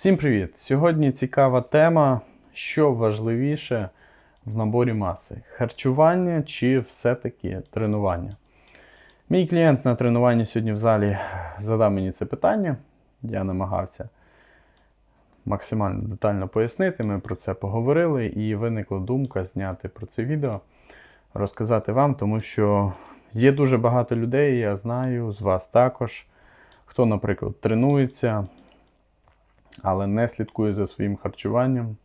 Всім привіт! Сьогодні цікава тема, що важливіше в наборі маси: харчування чи все-таки тренування. Мій клієнт на тренуванні сьогодні в залі задав мені це питання. Я намагався максимально детально пояснити. Ми про це поговорили, і виникла думка зняти про це відео, розказати вам, тому що є дуже багато людей, я знаю, з вас також, хто, наприклад, тренується але не слідкує за своїм харчуванням.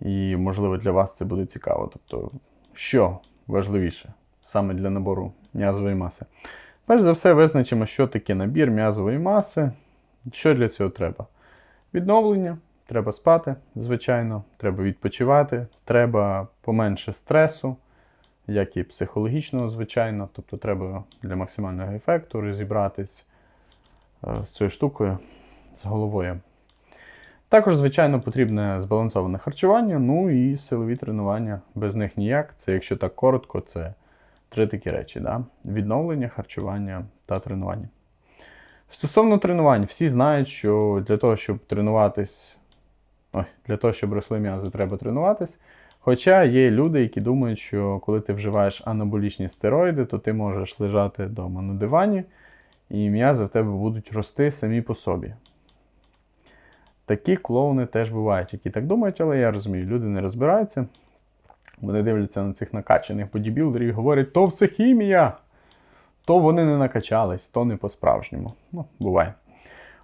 І, можливо, для вас це буде цікаво. Тобто, що важливіше саме для набору м'язової маси? Перш за все, визначимо, що таке набір м'язової маси. Що для цього треба? Відновлення, треба спати, звичайно, треба відпочивати, треба поменше стресу, як і психологічного, звичайно. Тобто, треба для максимального ефекту розібратись е, з цією штукою з головою. Також, звичайно, потрібне збалансоване харчування, ну і силові тренування. Без них ніяк. Це, якщо так коротко, це три такі речі: да? відновлення, харчування та тренування. Стосовно тренувань, всі знають, що для того, щоб тренуватись, ой, для того, щоб росли м'язи, треба тренуватись. Хоча є люди, які думають, що коли ти вживаєш анаболічні стероїди, то ти можеш лежати вдома на дивані, і м'язи в тебе будуть рости самі по собі. Такі клоуни теж бувають, які так думають, але я розумію, люди не розбираються. Вони дивляться на цих накачаних бодібілдерів і говорять, то все хімія, то вони не накачались, то не по-справжньому. Ну, буває.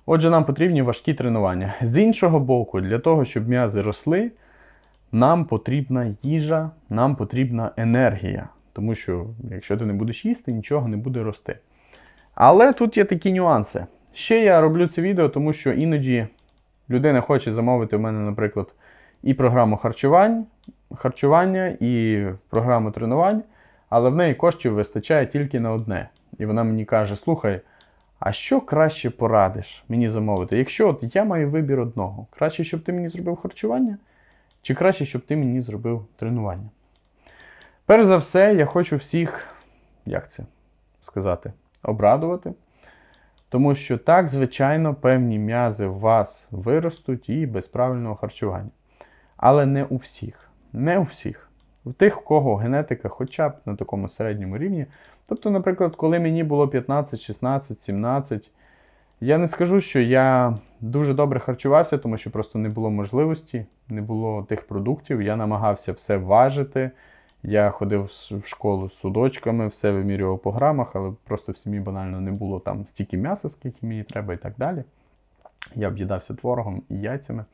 Отже, нам потрібні важкі тренування. З іншого боку, для того, щоб м'язи росли, нам потрібна їжа, нам потрібна енергія. Тому що, якщо ти не будеш їсти, нічого не буде рости. Але тут є такі нюанси. Ще я роблю це відео, тому що іноді людина хоче замовити в мене, наприклад, і програму харчувань, харчування, і програму тренувань, але в неї коштів вистачає тільки на одне. І вона мені каже: слухай, а що краще порадиш мені замовити? Якщо от я маю вибір одного, краще, щоб ти мені зробив харчування, чи краще, щоб ти мені зробив тренування? Перш за все, я хочу всіх, як це сказати, обрадувати. Тому що так, звичайно, певні м'язи в вас виростуть і без правильного харчування. Але не у всіх. Не у всіх. У тих, у кого генетика хоча б на такому середньому рівні. Тобто, наприклад, коли мені було 15, 16, 17, я не скажу, що я дуже добре харчувався, тому що просто не було можливості, не було тих продуктів. Я намагався все важити. Я ходив в школу з судочками, все вимірював по грамах, але просто в сім'ї банально не було там стільки м'яса, скільки мені треба і так далі. Я об'їдався творогом і яйцями.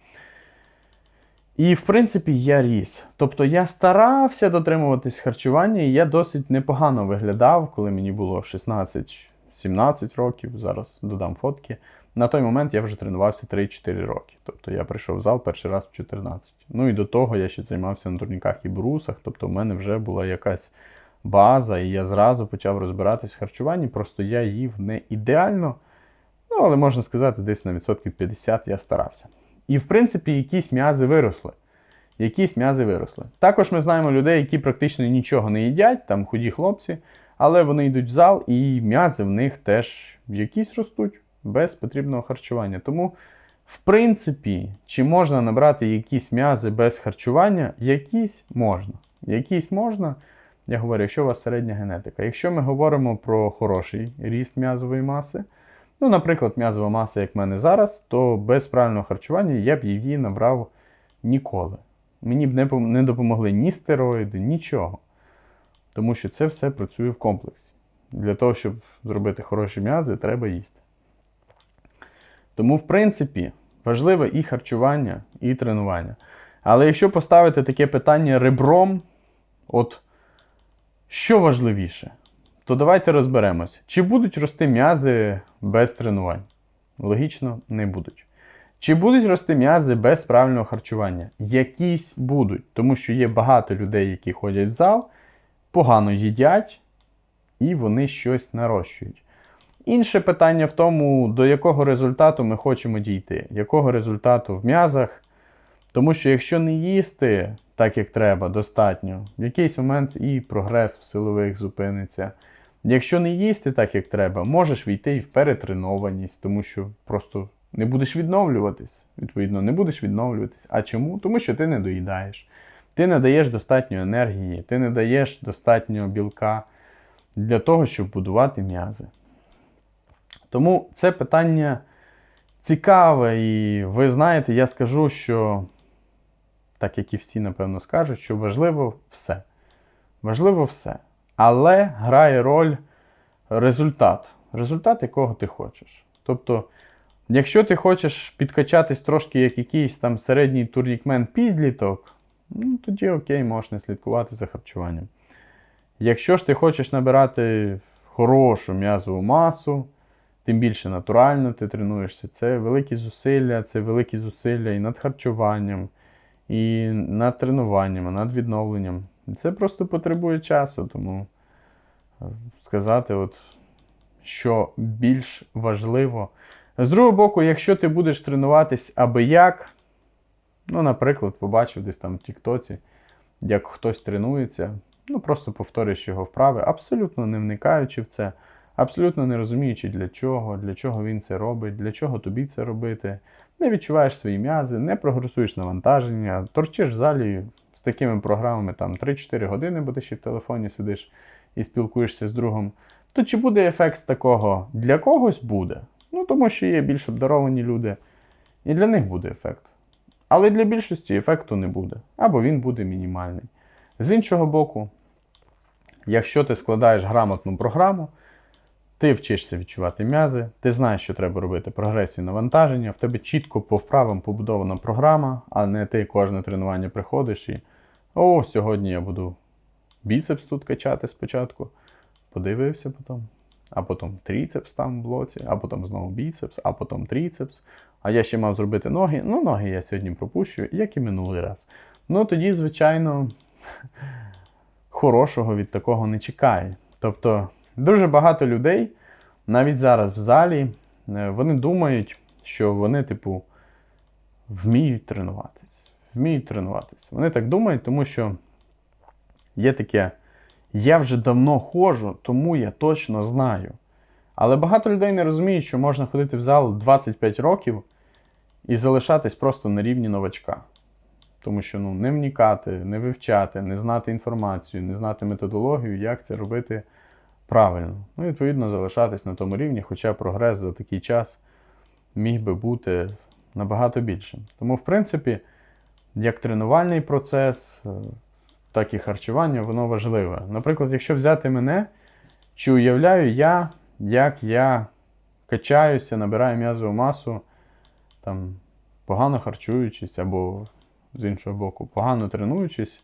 І, в принципі, я ріс. Тобто я старався дотримуватись харчування, і я досить непогано виглядав, коли мені було 16-17 років. Зараз додам фотки. На той момент я вже тренувався 3-4 роки. Тобто я прийшов в зал перший раз в 14. Ну і до того я ще займався на турніках і брусах. Тобто в мене вже була якась база, і я зразу почав розбиратись в харчуванні. Просто я їв не ідеально. Ну, але можна сказати, десь на відсотків 50 я старався. І, в принципі, якісь м'язи виросли. Якісь м'язи виросли. Також ми знаємо людей, які практично нічого не їдять, там худі хлопці, але вони йдуть в зал, і м'язи в них теж якісь ростуть без потрібного харчування. Тому, в принципі, чи можна набрати якісь м'язи без харчування? Якісь можна. Якісь можна. Я говорю, якщо у вас середня генетика. Якщо ми говоримо про хороший ріст м'язової маси, ну, наприклад, м'язова маса, як в мене зараз, то без правильного харчування я б її набрав ніколи. Мені б не, не допомогли ні стероїди, нічого. Тому що це все працює в комплексі. Для того, щоб зробити хороші м'язи, треба їсти. Тому, в принципі, важливе і харчування, і тренування. Але якщо поставити таке питання ребром, от що важливіше, то давайте розберемось, чи будуть рости м'язи без тренувань? Логічно, не будуть. Чи будуть рости м'язи без правильного харчування? Якісь будуть, тому що є багато людей, які ходять в зал, погано їдять, і вони щось нарощують. Інше питання в тому, до якого результату ми хочемо дійти, якого результату в м'язах. Тому що якщо не їсти так, як треба, достатньо, в якийсь момент і прогрес в силових зупиниться. Якщо не їсти так, як треба, можеш війти і в перетренованість, тому що просто не будеш відновлюватись. Відповідно, не будеш відновлюватись. А чому? Тому що ти не доїдаєш. Ти не даєш достатньо енергії, ти не даєш достатньо білка для того, щоб будувати м'язи. Тому це питання цікаве, і ви знаєте, я скажу, що, так як і всі, напевно, скажуть, що важливо все. Важливо все. Але грає роль результат. Результат, якого ти хочеш. Тобто, якщо ти хочеш підкачатись трошки як якийсь там середній турнікмен підліток, ну тоді окей, можеш не слідкувати за харчуванням. Якщо ж ти хочеш набирати хорошу м'язову масу, тим більше натурально ти тренуєшся, це великі зусилля, це великі зусилля і над харчуванням, і над тренуванням, і над відновленням. Це просто потребує часу, тому е, сказати, от, що більш важливо. З другого боку, якщо ти будеш тренуватись аби як, ну, наприклад, побачив десь там в Тіктоці, як хтось тренується, ну просто повторюєш його вправи, абсолютно не вникаючи в це, абсолютно не розуміючи для чого, для чого він це робить, для чого тобі це робити, не відчуваєш свої м'язи, не прогресуєш навантаження, торчиш в залі з такими програмами там 3-4 години, бо ти ще в телефоні сидиш і спілкуєшся з другом. То чи буде ефект з такого? Для когось буде. Ну, тому що є більш обдаровані люди, і для них буде ефект. Але для більшості ефекту не буде, або він буде мінімальний. З іншого боку, якщо ти складаєш грамотну програму, ти вчишся відчувати м'язи, ти знаєш, що треба робити прогресію навантаження, в тебе чітко по вправам побудована програма, а не ти кожне тренування приходиш і о, сьогодні я буду біцепс тут качати спочатку. Подивився потім, а потім тріцепс там в блоці, а потім знову біцепс, а потім тріцепс. А я ще мав зробити ноги. Ну, ноги я сьогодні пропущу, як і минулий раз. Ну тоді, звичайно, хорошого від такого не чекає. Тобто, дуже багато людей, навіть зараз в залі, е, вони думають, що вони, типу, вміють тренуватись. Вміють тренуватись. Вони так думають, тому що є таке. Я вже давно ходжу, тому я точно знаю. Але багато людей не розуміють, що можна ходити в зал 25 років і залишатись просто на рівні новачка. Тому що ну, не вникати, не вивчати, не знати інформацію, не знати методологію, як це робити правильно. Ну, відповідно, залишатись на тому рівні, хоча прогрес за такий час міг би бути набагато більшим. Тому, в принципі, як тренувальний процес, е, так і харчування, воно важливе. Наприклад, якщо взяти мене, чи уявляю я, як я качаюся, набираю м'язову масу, там, погано харчуючись, або з іншого боку, погано тренуючись,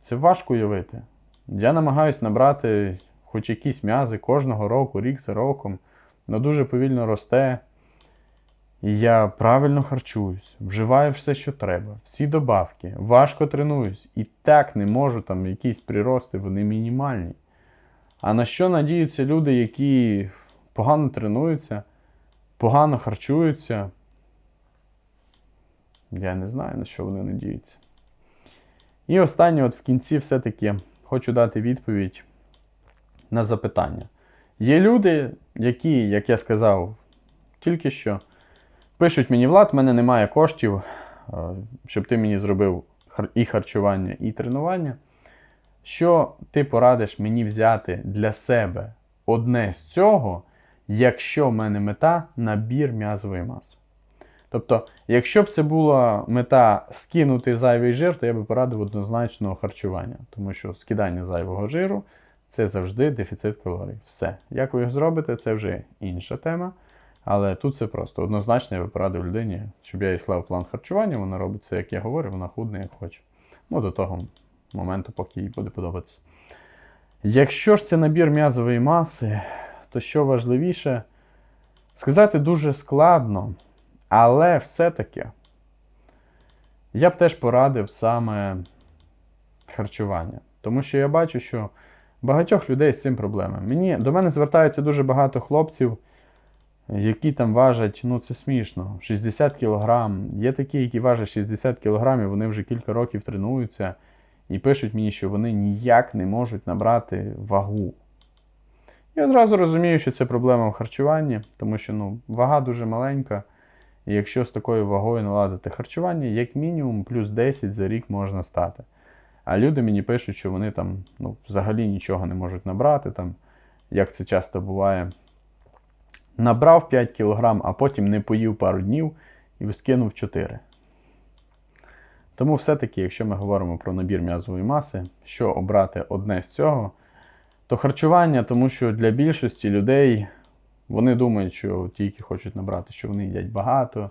це важко уявити. Я намагаюся набрати хоч якісь м'язи кожного року, рік за роком, воно дуже повільно росте. І я правильно харчуюсь, вживаю все, що треба, всі добавки, важко тренуюсь. І так не можу там якісь прирости, вони мінімальні. А на що надіються люди, які погано тренуються, погано харчуються? Я не знаю, на що вони надіються. І останнє, от в кінці, все-таки хочу дати відповідь на запитання. Є люди, які, як я сказав тільки що, пишуть мені Влад, в мене немає коштів, е, щоб ти мені зробив і харчування, і тренування. Що ти порадиш мені взяти для себе одне з цього, якщо в мене мета набір м'язової маси? Тобто, якщо б це була мета скинути зайвий жир, то я би порадив однозначного харчування, тому що скидання зайвого жиру це завжди дефіцит калорій. Все. Як ви його зробите, це вже інша тема. Але тут це просто однозначно я би порадив людині, щоб я їй слав план харчування, вона робить все, як я говорю, вона худне, як хоче. Ну, до того моменту, поки їй буде подобатися. Якщо ж це набір м'язової маси, то що важливіше, сказати дуже складно. Але все-таки я б теж порадив саме харчування. Тому що я бачу, що багатьох людей з цим проблеми. Мені, До мене звертаються дуже багато хлопців, які там важать, ну це смішно, 60 кг. Є такі, які важать 60 кг, вони вже кілька років тренуються і пишуть мені, що вони ніяк не можуть набрати вагу. Я одразу розумію, що це проблема в харчуванні, тому що ну, вага дуже маленька. І якщо з такою вагою наладити харчування, як мінімум плюс 10 за рік можна стати. А люди мені пишуть, що вони там ну, взагалі нічого не можуть набрати, там, як це часто буває. Набрав 5 кг, а потім не поїв пару днів і скинув 4. Тому все-таки, якщо ми говоримо про набір м'язової маси, що обрати одне з цього, то харчування, тому що для більшості людей вони думають, що ті, які хочуть набрати, що вони їдять багато,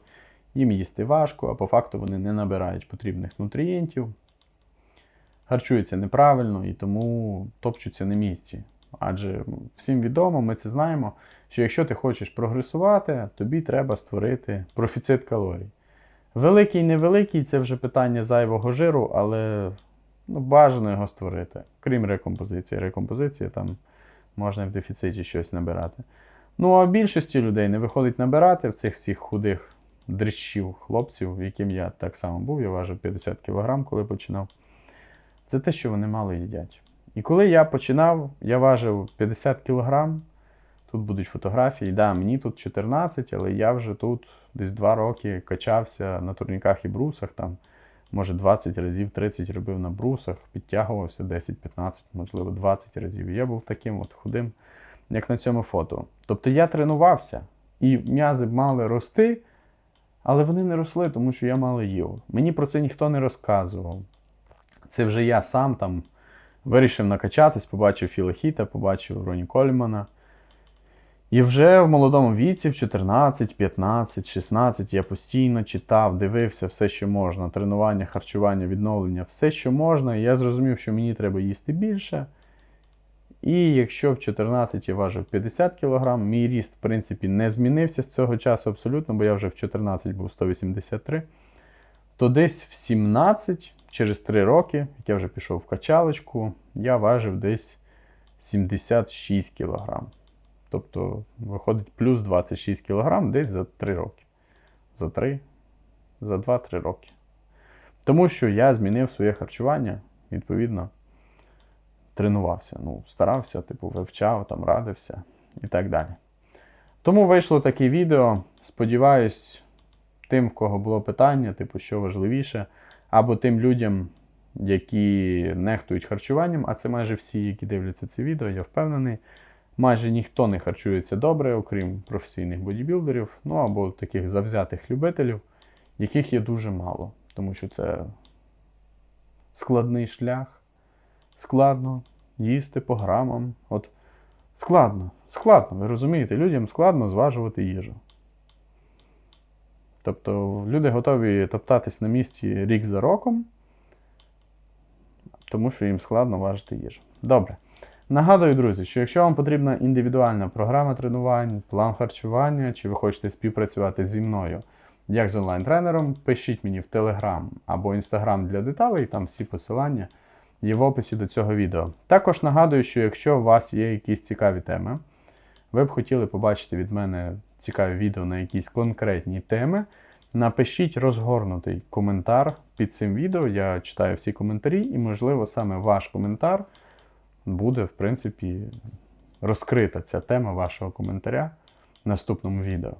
їм їсти важко, а по факту вони не набирають потрібних нутрієнтів, харчуються неправильно і тому топчуться на місці. Адже всім відомо, ми це знаємо, що якщо ти хочеш прогресувати, тобі треба створити профіцит калорій. Великий, невеликий це вже питання зайвого жиру, але ну, бажано його створити. Крім рекомпозиції. Рекомпозиція там можна в дефіциті щось набирати. Ну, а більшості людей не виходить набирати в цих всіх худих дрищів хлопців, яким я так само був, я важив 50 кг, коли починав. Це те, що вони мало їдять. І коли я починав, я важив 50 кг. Тут будуть фотографії. Да, мені тут 14, але я вже тут десь 2 роки качався на турніках і брусах. Там, може, 20 разів, 30 робив на брусах, підтягувався 10-15, можливо, 20 разів. Я був таким от худим, як на цьому фото. Тобто я тренувався, і м'язи мали рости, але вони не росли, тому що я мало їв. Мені про це ніхто не розказував. Це вже я сам там вирішив накачатись, побачив Філа Хіта, побачив Роні Кольмана. І вже в молодому віці, в 14, 15, 16, я постійно читав, дивився все, що можна. Тренування, харчування, відновлення, все, що можна. І я зрозумів, що мені треба їсти більше. І якщо в 14 я важив 50 кг, мій ріст, в принципі, не змінився з цього часу абсолютно, бо я вже в 14 був 183, то десь в 17, через 3 роки, як я вже пішов в качалочку, я важив десь 76 кг. Тобто виходить плюс 26 кг десь за 3 роки. За 3, за 2-3 роки. Тому що я змінив своє харчування, відповідно, тренувався. Ну, старався, типу, вивчав, там, радився і так далі. Тому вийшло таке відео. Сподіваюсь, тим, в кого було питання, типу, що важливіше, або тим людям, які нехтують харчуванням, а це майже всі, які дивляться це відео, я впевнений. Майже ніхто не харчується добре, окрім професійних бодібілдерів, ну або таких завзятих любителів, яких є дуже мало. Тому що це складний шлях, складно їсти по грамам. От складно, складно, ви розумієте, людям складно зважувати їжу. Тобто люди готові топтатись на місці рік за роком, тому що їм складно важити їжу. Добре. Нагадую, друзі, що якщо вам потрібна індивідуальна програма тренувань, план харчування, чи ви хочете співпрацювати зі мною як з онлайн-тренером, пишіть мені в Telegram або Instagram для деталей, там всі посилання є в описі до цього відео. Також нагадую, що якщо у вас є якісь цікаві теми, ви б хотіли побачити від мене цікаві відео на якісь конкретні теми, напишіть розгорнутий коментар під цим відео. Я читаю всі коментарі, і, можливо, саме ваш коментар буде, в принципі, розкрита ця тема вашого коментаря в наступному відео.